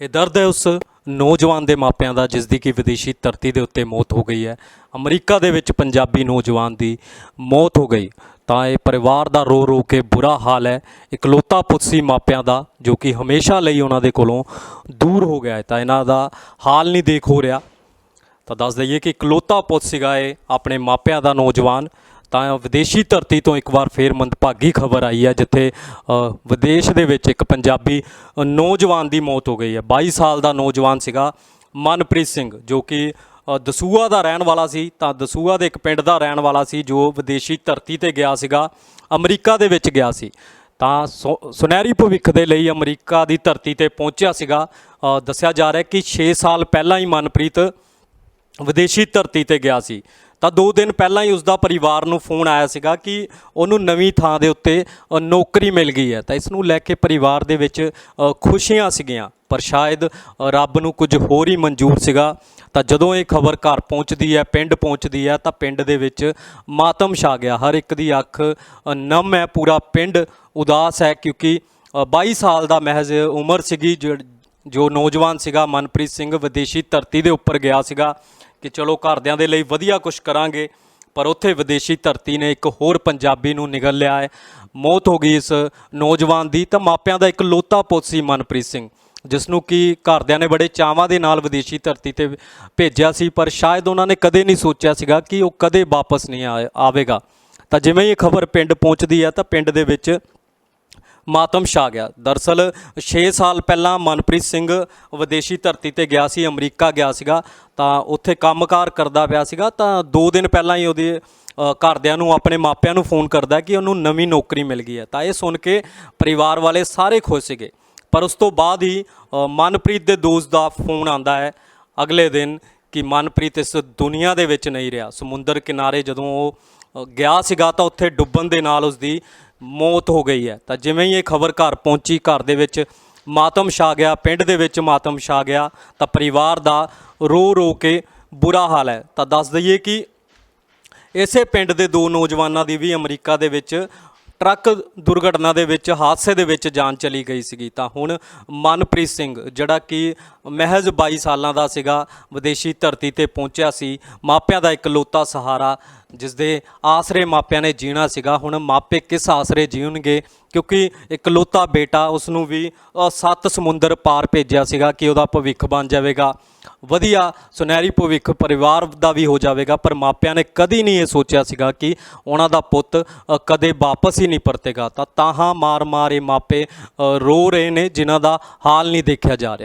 ਇਹ ਦਰਦ ਹੈ ਉਸ ਨੌਜਵਾਨ ਦੇ ਮਾਪਿਆਂ ਦਾ, ਜਿਸ ਦੀ ਕਿ ਵਿਦੇਸ਼ੀ ਧਰਤੀ ਦੇ ਉੱਤੇ ਮੌਤ ਹੋ ਗਈ ਹੈ। ਅਮਰੀਕਾ ਦੇ ਵਿੱਚ ਪੰਜਾਬੀ ਨੌਜਵਾਨ ਦੀ ਮੌਤ ਹੋ ਗਈ। ਤਾਂ ਇਹ ਪਰਿਵਾਰ ਦਾ ਰੋ ਰੋ ਕੇ ਬੁਰਾ ਹਾਲ ਹੈ। ਇਕਲੌਤਾ ਪੁੱਤ ਸੀ ਮਾਪਿਆਂ ਦਾ, ਜੋ ਕਿ ਹਮੇਸ਼ਾ ਲਈ ਉਹਨਾਂ ਦੇ ਕੋਲੋਂ ਦੂਰ ਹੋ ਗਿਆ ਹੈ। ਤਾਂ ਇਹਨਾਂ ਦਾ ਹਾਲ ਨਹੀਂ ਦੇਖ ਹੋ ਰਿਹਾ। ਤਾਂ ਦੱਸ ਦਈਏ ਕਿ ਇਕਲੌਤਾ ਪੁੱਤ ਸੀਗਾ ਇਹ, ਆਪਣੇ ਮਾਪਿਆਂ ਦਾ ਨੌਜਵਾਨ। ਤਾਂ ਵਿਦੇਸ਼ੀ ਧਰਤੀ ਤੋਂ ਇੱਕ ਵਾਰ ਫੇਰ ਮੰਦਭਾਗੀ ਖਬਰ ਆਈ ਹੈ, ਜਿੱਥੇ ਵਿਦੇਸ਼ ਦੇ ਵਿੱਚ ਇੱਕ ਪੰਜਾਬੀ ਨੌਜਵਾਨ ਦੀ ਮੌਤ ਹੋ ਗਈ ਹੈ। 22 ਸਾਲ ਦਾ ਨੌਜਵਾਨ ਸੀਗਾ ਮਨਪ੍ਰੀਤ ਸਿੰਘ, ਜੋ ਕਿ ਦਸੂਆ ਦਾ ਰਹਿਣ ਵਾਲਾ ਸੀ। ਤਾਂ ਦਸੂਆ ਦੇ ਇੱਕ ਪਿੰਡ ਦਾ ਰਹਿਣ ਵਾਲਾ ਸੀ, ਜੋ ਵਿਦੇਸ਼ੀ ਧਰਤੀ ਤੇ ਗਿਆ ਸੀਗਾ, ਅਮਰੀਕਾ ਦੇ ਵਿੱਚ ਗਿਆ ਸੀ। ਤਾਂ ਸੁ- ਸੁਨਹਿਰੀ ਭਵਿੱਖ ਦੇ ਲਈ ਅਮਰੀਕਾ ਦੀ ਧਰਤੀ ਤੇ ਪਹੁੰਚਿਆ ਸੀਗਾ। ਦੱਸਿਆ ਜਾ ਰਿਹਾ ਕਿ 6 ਸਾਲ ਪਹਿਲਾਂ ਹੀ ਮਨਪ੍ਰੀਤ ਵਿਦੇਸ਼ੀ ਧਰਤੀ ਤੇ ਗਿਆ ਸੀ। ਤਾਂ 2 ਦਿਨ ਪਹਿਲਾਂ ਹੀ ਉਸਦਾ ਪਰਿਵਾਰ ਨੂੰ ਫੋਨ ਆਇਆ ਸੀਗਾ ਕਿ ਉਹਨੂੰ ਨਵੀਂ ਥਾਂ ਦੇ ਉੱਤੇ ਨੌਕਰੀ ਮਿਲ ਗਈ ਹੈ। ਤਾਂ ਇਸ ਨੂੰ ਲੈ ਕੇ ਪਰਿਵਾਰ ਦੇ ਵਿੱਚ ਖੁਸ਼ੀਆਂ ਸੀਗੀਆਂ। ਪਰ ਸ਼ਾਇਦ ਰੱਬ ਨੂੰ ਕੁਝ ਹੋਰ ਹੀ ਮਨਜ਼ੂਰ ਸੀਗਾ। ਤਾਂ ਜਦੋਂ ਇਹ ਖਬਰ ਘਰ ਪਹੁੰਚਦੀ ਹੈ ਪਿੰਡ ਪਹੁੰਚਦੀ ਹੈ ਤਾਂ ਪਿੰਡ ਦੇ ਵਿੱਚ ਮਾਤਮ ਛਾ ਗਿਆ। ਹਰ ਇੱਕ ਦੀ ਅੱਖ ਨਮ ਹੈ। ਪੂਰਾ ਪਿੰਡ ਉਦਾਸ ਹੈ ਕਿਉਂਕਿ ਅ, 22 ਸਾਲ ਦਾ ਮਹਿਜ਼ ਉਮਰ ਸੀਗੀ ਜੋ- ਨੌਜਵਾਨ ਸੀਗਾ, ਮਨਪ੍ਰੀਤ ਸਿੰਘ ਵਿਦੇਸ਼ੀ ਧਰਤੀ ਦੇ ਉੱਪਰ ਗਿਆ ਸੀਗਾ ਕਿ ਚਲੋ ਘਰਦਿਆਂ ਦੇ ਲਈ ਵਧੀਆ ਕੁਝ ਕਰਾਂਗੇ, ਪਰ ਉੱਥੇ ਵਿਦੇਸ਼ੀ ਧਰਤੀ ਨੇ ਇੱਕ ਹੋਰ ਪੰਜਾਬੀ ਨੂੰ ਨਿਗਲ ਲਿਆ ਹੈ। ਮੌਤ ਹੋ ਗਈ ਇਸ ਨੌਜਵਾਨ ਦੀ, ਤਾਂ ਮਾਪਿਆਂ ਦਾ ਇੱਕ ਲੋਤਾ ਪੁੱਤ ਸੀ ਮਨਪ੍ਰੀਤ ਸਿੰਘ ਜਿਸ ਨੂੰ ਕਿ ਘਰਦਿਆਂ ਨੇ ਬੜੇ ਚਾਵਾਂ ਦੇ ਨਾਲ ਵਿਦੇਸ਼ੀ ਧਰਤੀ ਤੇ ਭੇਜਿਆ ਸੀ, ਪਰ ਸ਼ਾਇਦ ਉਹਨਾਂ ਨੇ ਕਦੇ ਨਹੀਂ ਸੋਚਿਆ ਸੀਗਾ ਕਿ ਉਹ ਕਦੇ ਵਾਪਸ ਨਹੀਂ ਆਏ- ਆਵੇਗਾ। ਤਾਂ ਜਿਵੇਂ ਹੀ ਇਹ ਖਬਰ ਪਿੰਡ ਪਹੁੰਚਦੀ ਹੈ, ਤਾਂ ਪਿੰਡ ਦੇ ਵਿੱਚ ਮਾਤਮ ਛਾ ਗਿਆ। ਦਰਸਲ 6 ਸਾਲ ਪਹਿਲਾਂ ਮਨਪ੍ਰੀਤ ਸਿੰਘ ਵਿਦੇਸ਼ੀ ਧਰਤੀ ਤੇ ਗਿਆ ਸੀ, ਅਮਰੀਕਾ ਗਿਆ ਸੀਗਾ। ਤਾਂ ਉੱਥੇ ਕੰਮਕਾਰ ਕਰਦਾ ਪਿਆ ਸੀਗਾ। ਤਾਂ 2 ਦਿਨ ਪਹਿਲਾਂ ਹੀ ਉਹਦੇ ਘਰਦਿਆਂ ਨੂੰ, ਆਪਣੇ ਮਾਪਿਆਂ ਨੂੰ ਫੋਨ ਕਰਦਾ ਕਿ ਉਹਨੂੰ ਨਵੀਂ ਨੌਕਰੀ ਮਿਲ ਗਈ ਹੈ। ਤਾਂ ਇਹ ਸੁਣ ਕੇ ਪਰਿਵਾਰ ਵਾਲੇ ਸਾਰੇ ਖੁਸ਼ ਸੀਗੇ। ਪਰ ਉਸ ਤੋਂ ਬਾਅਦ ਹੀ ਮਨਪ੍ਰੀਤ ਦੇ ਦੋਸਤ ਦਾ ਫੋਨ ਆਂਦਾ ਹੈ ਅਗਲੇ ਦਿਨ ਕਿ ਮਨਪ੍ਰੀਤ ਇਸ ਦੁਨੀਆ ਦੇ ਵਿੱਚ ਨਹੀਂ ਰਿਹਾ। ਸਮੁੰਦਰ ਕਿਨਾਰੇ ਜਦੋਂ ਉਹ ਗਿਆ ਸੀਗਾ ਤਾਂ ਉੱਥੇ ਡੁੱਬਣ ਦੇ ਨਾਲ ਉਸ ਦੀ ਮੌਤ ਹੋ ਗਈ ਹੈ। ਤਾਂ ਜਿਵੇਂ ਹੀ ਇਹ ਖਬਰ ਘਰ ਪਹੁੰਚੀ, ਘਰ ਦੇ ਵਿੱਚ ਮਾਤਮ ਛਾ ਗਿਆ, ਪਿੰਡ ਦੇ ਵਿੱਚ ਮਾਤਮ ਛਾ ਗਿਆ, ਤਾਂ ਪਰਿਵਾਰ ਦਾ ਰੋ ਰੋ ਕੇ ਬੁਰਾ ਹਾਲ ਹੈ। ਤਾਂ ਦੱਸ ਦਈਏ ਕਿ ਇਸੇ ਪਿੰਡ ਦੇ ਦੋ ਨੌਜਵਾਨਾਂ ਦੀ ਵੀ ਅਮਰੀਕਾ ਦੇ ਵਿੱਚ ਟਰੱਕ ਦੁਰਘਟਨਾ ਦੇ ਵਿੱਚ, ਹਾਦਸੇ ਦੇ ਵਿੱਚ ਜਾਨ ਚਲੀ ਗਈ ਸੀਗੀ। ਤਾਂ ਹੁਣ ਮਨਪ੍ਰੀਤ ਸਿੰਘ, ਜਿਹੜਾ ਕਿ ਮਹਿਜ਼ 22 ਸਾਲਾਂ ਦਾ ਸੀਗਾ, ਵਿਦੇਸ਼ੀ ਧਰਤੀ ਤੇ ਪਹੁੰਚਿਆ ਸੀ, ਮਾਪਿਆਂ ਦਾ ਇਕਲੌਤਾ ਸਹਾਰਾ ਜਿਸ ਦੇ ਆਸਰੇ ਮਾਪਿਆਂ ਨੇ ਜੀਣਾ ਸੀਗਾ। ਹੁਣ ਮਾਪੇ ਕਿਸ ਆਸਰੇ ਜੀਉਣਗੇ? ਕਿਉਂਕਿ ਇਕਲੌਤਾ ਬੇਟਾ ਉਸ ਨੂੰ ਵੀ ਸੱਤ ਸਮੁੰਦਰ ਪਾਰ ਭੇਜਿਆ ਸੀਗਾ ਕਿ ਉਹਦਾ ਭਵਿੱਖ ਬਣ ਜਾਵੇਗਾ। ਵਧੀਆ ਸੁਨਹਿਰੀ ਭਵਿੱਖ ਪਰਿਵਾਰ ਦਾ ਵੀ ਹੋ ਜਾਵੇਗਾ, ਪਰ ਮਾਪਿਆਂ ਨੇ ਕਦੀ ਨਹੀਂ ਇਹ ਸੋਚਿਆ ਸੀਗਾ ਕਿ ਉਹਨਾਂ ਦਾ ਪੁੱਤ ਕਦੇ ਵਾਪਸ ਹੀ ਨਹੀਂ ਪਰਤੇਗਾ। ਤਾਂ ਤਾਹਾਂ ਮਾਰ ਮਾਰ ਇਹ ਮਾਪੇ ਰੋ ਰਹੇ ਨੇ, ਜਿਨ੍ਹਾਂ ਦਾ ਹਾਲ ਨਹੀਂ ਦੇਖਿਆ ਜਾ ਰਿਹਾ।